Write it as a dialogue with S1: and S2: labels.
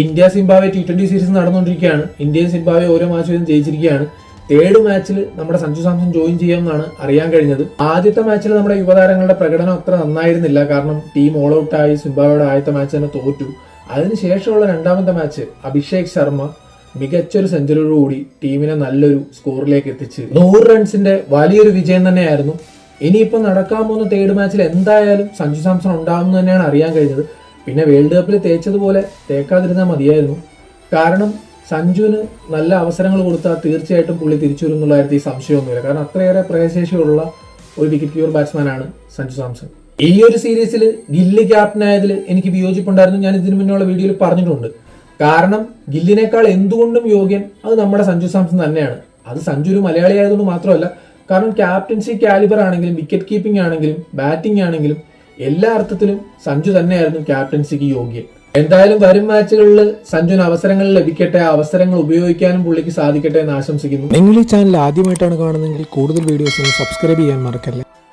S1: India Zimbabwe T twenty series നടന്നുകൊണ്ടിരിക്കുകയാണ്. ഇന്ത്യയും Zimbabwe ഓരോ മാച്ച് വീതം ജയിച്ചിരിക്കുകയാണ്. തേർഡ് മാച്ചിൽ നമ്മുടെ സഞ്ജു സാംസൺ ജോയിൻ ചെയ്യാമെന്നാണ് അറിയാൻ കഴിഞ്ഞത്. ആദ്യത്തെ മാച്ചിൽ നമ്മുടെ യുവതാരങ്ങളുടെ പ്രകടനം അത്ര നന്നായിരുന്നില്ല. കാരണം ടീം ഓൾ ഔട്ട് ആയി സിംബാബ്വെയുടെ ആദ്യത്തെ മാച്ച് തന്നെ തോറ്റു. അതിനുശേഷമുള്ള രണ്ടാമത്തെ മാച്ച് അഭിഷേക് ശർമ്മ മികച്ചൊരു സെഞ്ചുറിയോടുകൂടി ടീമിനെ നല്ലൊരു സ്കോറിലേക്ക് എത്തിച്ച് നൂറ് റൺസിന്റെ വലിയൊരു വിജയം തന്നെയായിരുന്നു. ഇനിയിപ്പോൾ നടക്കാൻ പോകുന്ന തേർഡ് മാച്ചിൽ എന്തായാലും സഞ്ജു സാംസൺ ഉണ്ടാകുമെന്ന് തന്നെയാണ് അറിയാൻ കഴിഞ്ഞത്. പിന്നെ വേൾഡ് കപ്പിൽ തേച്ചതുപോലെ തേക്കാതിരുന്നാൽ മതിയായിരുന്നു. കാരണം സഞ്ജുവിന് നല്ല അവസരങ്ങൾ കൊടുത്താൽ തീർച്ചയായിട്ടും പുള്ളി തിരിച്ചു വരും എന്നുള്ള സംശയമൊന്നുമില്ല കാരണം അത്രയേറെ പ്രയശേഷിയുള്ള ഒരു വിക്കറ്റ് കീപ്പർ ബാറ്റ്സ്മാനാണ് സഞ്ജു സാംസൺ. ഈ ഒരു സീരീസിൽ ഗില്ലി ക്യാപ്റ്റനായതിൽ എനിക്ക് വിയോജിപ്പുണ്ടായിരുന്നു. ഞാൻ ഇതിനു മുന്നുള്ള വീഡിയോയിൽ പറഞ്ഞിട്ടുണ്ട്. കാരണം ഗില്ലിനേക്കാൾ എന്തുകൊണ്ടും യോഗ്യൻ അത് നമ്മുടെ സഞ്ജു സാംസൺ തന്നെയാണ്. അത് സഞ്ജു ഒരു മലയാളി ആയതുകൊണ്ട് മാത്രമല്ല കാരണം ക്യാപ്റ്റൻസി കാലിബർ ആണെങ്കിലും വിക്കറ്റ് കീപ്പിംഗ് ആണെങ്കിലും ബാറ്റിംഗ് ആണെങ്കിലും എല്ലാ അർത്ഥത്തിലും സഞ്ജു തന്നെയായിരുന്നു ക്യാപ്റ്റൻസിക്ക് യോഗ്യൻ. എന്തായാലും വരും മാച്ചുകളിൽ സഞ്ജുന് അവസരങ്ങൾ ലഭിക്കട്ടെ ആ അവസരങ്ങൾ ഉപയോഗിക്കാനും പുള്ളിക്ക് സാധിക്കട്ടെ എന്ന് ആശംസിക്കുന്നു.
S2: നിങ്ങൾ ഈ ചാനൽ ആദ്യമായിട്ടാണ് കാണുന്നതെങ്കിൽ കൂടുതൽ വീഡിയോസിന് സബ്സ്ക്രൈബ് ചെയ്യാൻ മറക്കല്ലേ?